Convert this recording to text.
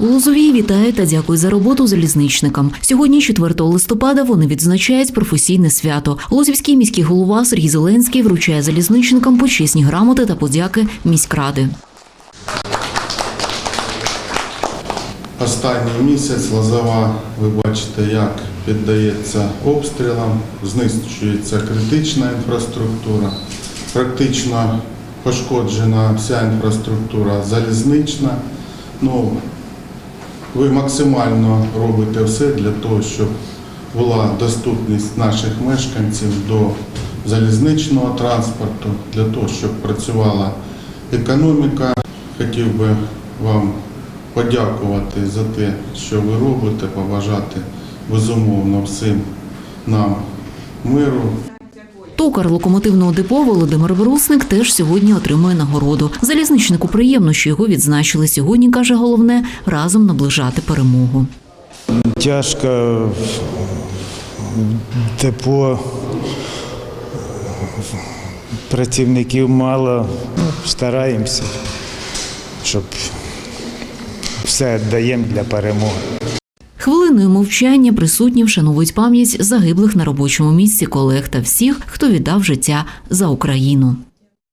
Лозовій вітає та дякує за роботу залізничникам. Сьогодні, 4 листопада, вони відзначають професійне свято. Лозівський міський голова Сергій Зеленський вручає залізничникам почесні грамоти та подяки міськради. Останній місяць Лозова, ви бачите, як піддається обстрілам, знищується критична інфраструктура, практично пошкоджена вся інфраструктура залізнична. Ну, ви максимально робите все для того, щоб була доступність наших мешканців до залізничного транспорту, для того, щоб працювала економіка. Хотів би вам подякувати за те, що ви робите, побажати безумовно всім нам миру, Токар локомотивного депо Володимир Брусник теж сьогодні отримує нагороду. Залізничнику приємно, що його відзначили сьогодні. каже головне разом наближати перемогу. Тяжко депо, працівників мало. Ну, стараємося, щоб все даємо для перемоги. Хвилиною мовчання присутні вшановують пам'ять загиблих на робочому місці колег та всіх, хто віддав життя за Україну.